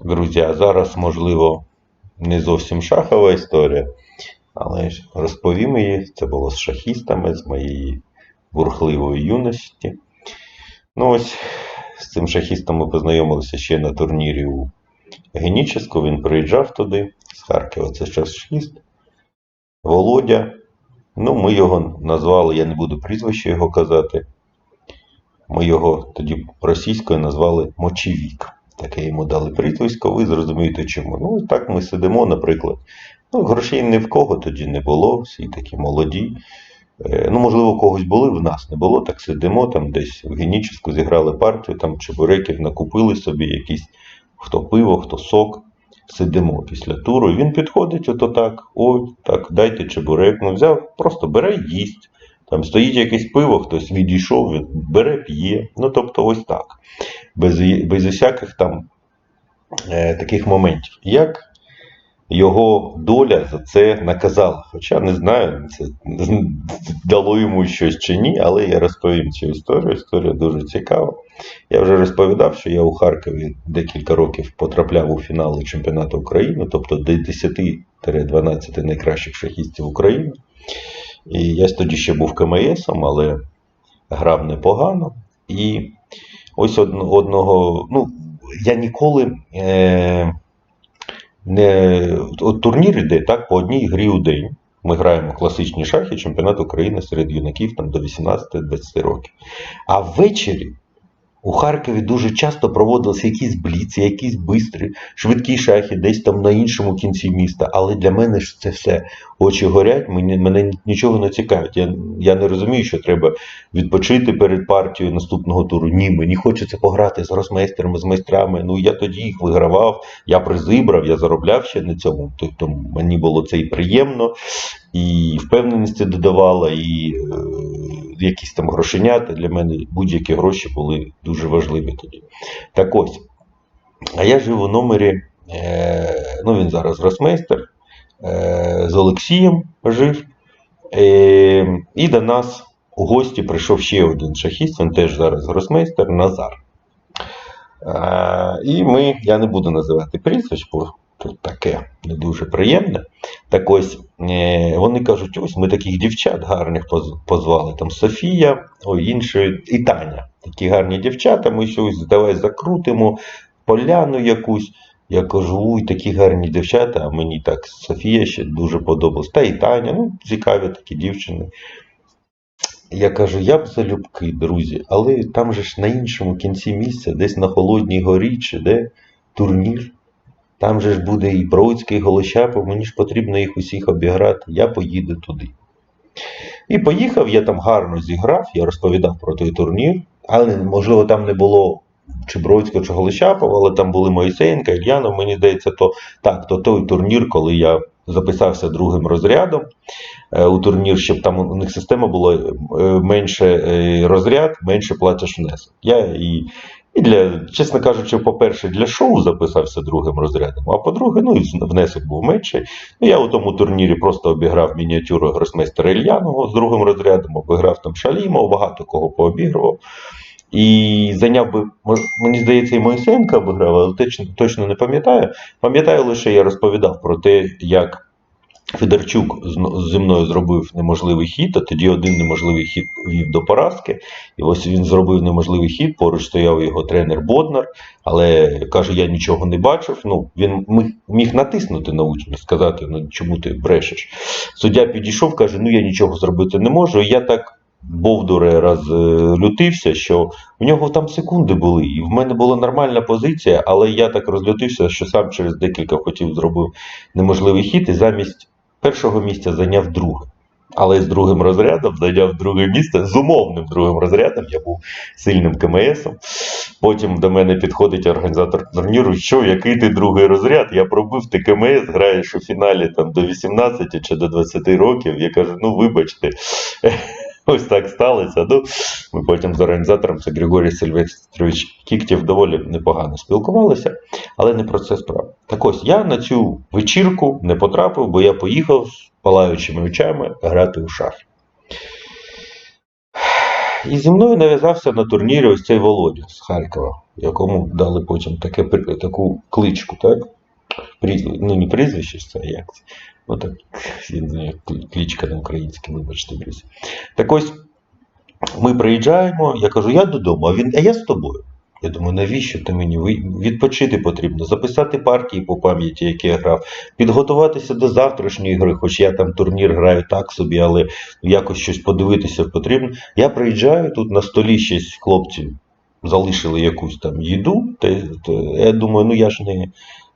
Друзі, а зараз, можливо, не зовсім шахова історія, але розповім її. Це було з шахістами з моєї бурхливої юності. Ну ось з цим шахістом ми познайомилися ще на турнірі у Генічеську. Він приїжджав туди, з Харкова. Це шахіст. Володя. Ну, ми його назвали, я не буду прізвище його казати. Ми його тоді російською назвали Мочевік. Таке йому дали прізвисько, ви зрозумієте чому. Ну, так ми сидимо, наприклад. Ну, грошей ні в кого тоді не було, всі такі молоді. Е, Ну, можливо, когось були, в нас не було. Так сидимо там десь в Генічеську, зіграли партію, там чебуреків накупили собі якісь хто пиво, хто сок. Сидимо після туру, і він підходить, ото так, ой, так, дайте чебурек. Ну, взяв, просто бере їсть. Там стоїть якесь пиво, хтось відійшов, бере, п'є. Ну, тобто, ось так. Без, без усяких там е, таких моментів. Як його доля за це наказала? Хоча не знаю, це дало йому щось чи ні, але я розповім цю історію. Історія дуже цікава. Я вже розповідав, що я у Харкові декілька років потрапляв у фінали чемпіонату України, тобто до 10-12 найкращих шахістів України. І я тоді ще був КМСом, але грав непогано. І ось одного, ну, я ніколи е, не. От турнір йде так, по одній грі у день. Ми граємо класичні шахи, чемпіонат України серед юнаків там, до 18-20 років. А ввечері у Харкові дуже часто проводилися якісь бліці, якісь бистрі, швидкі шахи, десь там на іншому кінці міста. Але для мене ж це все очі горять, мені, мене нічого не цікавить. Я, я не розумію, що треба відпочити перед партією наступного туру. Ні, мені хочеться пограти з гросмейстерами, з майстрами. Ну я тоді їх вигравав, я призи брав, я заробляв ще на цьому. Тобто мені було це і приємно, і впевненості додавало, і е, якісь там грошенята. Для мене будь-які гроші були дуже важливі тоді. Так ось. А я жив у номері, е, ну він зараз гросмейстер, е, з Олексієм жив. Е, і до нас у гості прийшов ще один шахіст, він теж зараз гросмейстер Назар. І ми, я не буду називати прізвище, бо тут таке не дуже приємне. Так ось е, вони кажуть: ось ми таких дівчат гарних позвали. Там Софія, ой, іншої, і Таня. Такі гарні дівчата, ми щось давай закрутимо, поляну якусь. Я кажу, уй, такі гарні дівчата, а мені так Софія ще дуже подобалась. Та і Таня, ну, цікаві такі дівчини. Я кажу, я б залюбки, друзі, але там же ж на іншому кінці місця, десь на Холодній горі, чи де турнір. Там же ж буде і Бродський, і Голощапов, мені ж потрібно їх усіх обіграти, я поїду туди. І поїхав, я там гарно зіграв, я розповідав про той турнір, але можливо там не було чи Бродського, чи Голощапова, але там були Моїсеєнка, Ільянов, мені здається, то так, то той турнір, коли я записався другим розрядом е, у турнір, щоб там у них система була е, менше е, розряд, менше платиш внесок. Я і, і для, чесно кажучи, по-перше, для шоу записався другим розрядом, а по-друге, ну і внесок був менший. Ну, я у тому турнірі просто обіграв мініатюру гросмейстера Ільяного з другим розрядом, обіграв там Шалімов, багато кого пообігрував. І зайняв би, мені здається, і Моїсенка обіграв, але точно не пам'ятаю. Пам'ятаю лише, я розповідав про те, як Федорчук зі мною зробив неможливий хід, а тоді один неможливий хід вів до поразки. І ось він зробив неможливий хід, поруч стояв його тренер Боднар, але каже, я нічого не бачив. Ну, він міг, натиснути на учня, сказати, ну чому ти брешеш. Суддя підійшов, каже, ну я нічого зробити не можу. І я так Бовдуре розлютився, що в нього там секунди були, і в мене була нормальна позиція, але я так розлютився, що сам через декілька хотів зробив неможливий хід і замість першого місця зайняв друге. Але з другим розрядом зайняв друге місце, з умовним другим розрядом. Я був сильним КМСом. Потім до мене підходить організатор турніру, що який ти другий розряд? Я пробив ти КМС, граєш у фіналі там до 18 чи до 20 років. Я кажу, ну вибачте. Ось так сталося. Ну, ми потім з організатором, це Григорій Сильвестрович Кіктєв, доволі непогано спілкувалися, але не про це справа. Так ось я на цю вечірку не потрапив, бо я поїхав з палаючими очами грати у шахи. І зі мною нав'язався на турнірі ось цей Володя з Харкова, якому дали потім таке, таку кличку, так? Ну не прізвище це, як це? Ну так, я не знаю, кличка на українській, вибачте, друзі. Так ось ми приїжджаємо, я кажу, я додому, а він, а я з тобою. Я думаю, навіщо ти мені? Відпочити потрібно, записати партії по пам'яті, які я грав, підготуватися до завтрашньої гри, хоч я там турнір граю так собі, але якось щось подивитися потрібно. Я приїжджаю, тут на столі щось хлопці залишили якусь там їду. Та, та, я думаю, ну я ж не,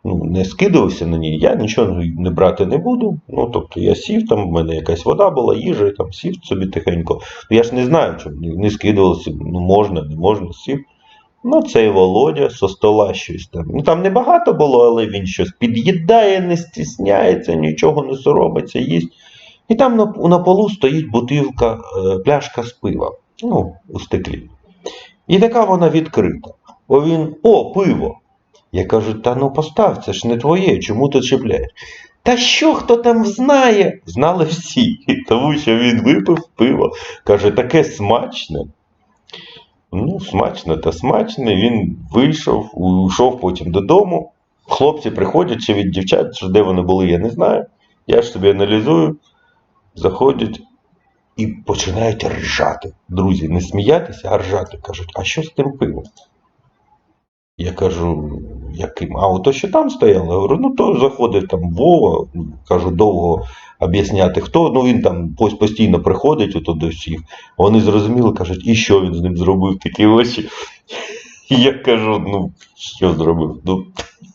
ну, не скидувався на ній, я нічого не брати не буду. Ну, тобто я сів, там в мене якась вода була, їжа, я там сів собі тихенько. Ну, я ж не знаю, не, не скидувався, ну можна, не можна, сів. Ну, цей Володя со стола щось там. Ну там небагато було, але він щось під'їдає, не стісняється, нічого не соромиться, їсть. І там на, на полу стоїть бутилка, е, пляшка з пива. Ну, у стеклі. І така вона відкрита. Бо він, о, пиво. Я кажу, та ну постав, це ж не твоє, чому ти чіпляєш? Та що хто там знає? Знали всі, тому що він випив пиво. Каже, таке смачне. Ну, смачно та смачне. Він вийшов, уйшов потім додому. Хлопці приходять чи від дівчат, чи де вони були, я не знаю. Я ж собі аналізую, заходять і починають ржати. Друзі, не сміятися, а ржати. Кажуть, а що з тим пивом? Я кажу, яким? А ото що там стояло? Я говорю, ну то заходить там Вова, кажу, довго об'ясняти хто. Ну він там постійно приходить ото до всіх. Вони зрозуміли, кажуть, і що він з ним зробив такі очі. Я кажу, ну що зробив? Ну,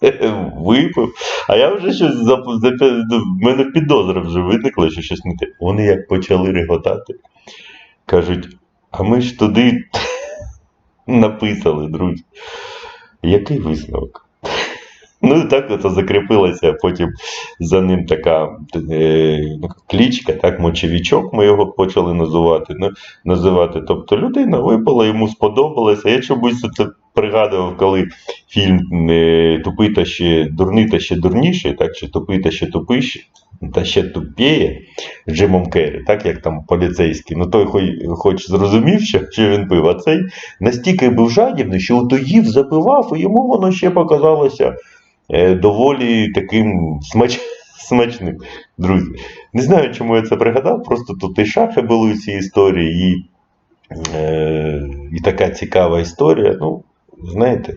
випив. А я вже щось за, за, ну, в мене підозра вже виникла, що щось не те. Вони як почали реготати, кажуть, а ми ж туди написали, друзі. Який висновок? Ну, і так ото закріпилася, а потім за ним така е, ну, клічка, так, мочевічок ми його почали називати. Ну, називати. Тобто людина випала, йому сподобалося. Я чомусь це пригадував, коли фільм е, Тупий та ще дурний та ще дурніший, так, чи тупий та ще тупіший, та ще тупіє Джимом Керрі, так як там поліцейський. Ну той хоч, зрозумів, що, він пив, а цей настільки був жадібний, що ото їв, запивав, і йому воно ще показалося е, доволі таким смач... смачним. Друзі, не знаю, чому я це пригадав, просто тут і шахи були у цій історії, і, е, і така цікава історія. Ну, знаєте,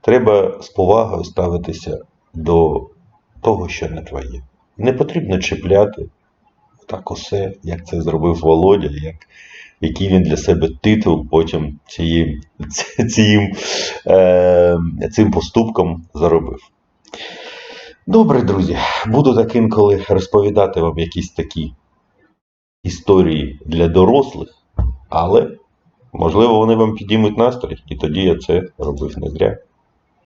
треба з повагою ставитися до того, що не твоє. Не потрібно чіпляти так усе, як це зробив Володя, як, який він для себе титул потім цією, цим, е, цим поступком заробив. Добре, друзі, буду так інколи розповідати вам якісь такі історії для дорослих, але можливо вони вам підіймуть настрій, і тоді я це робив не зря.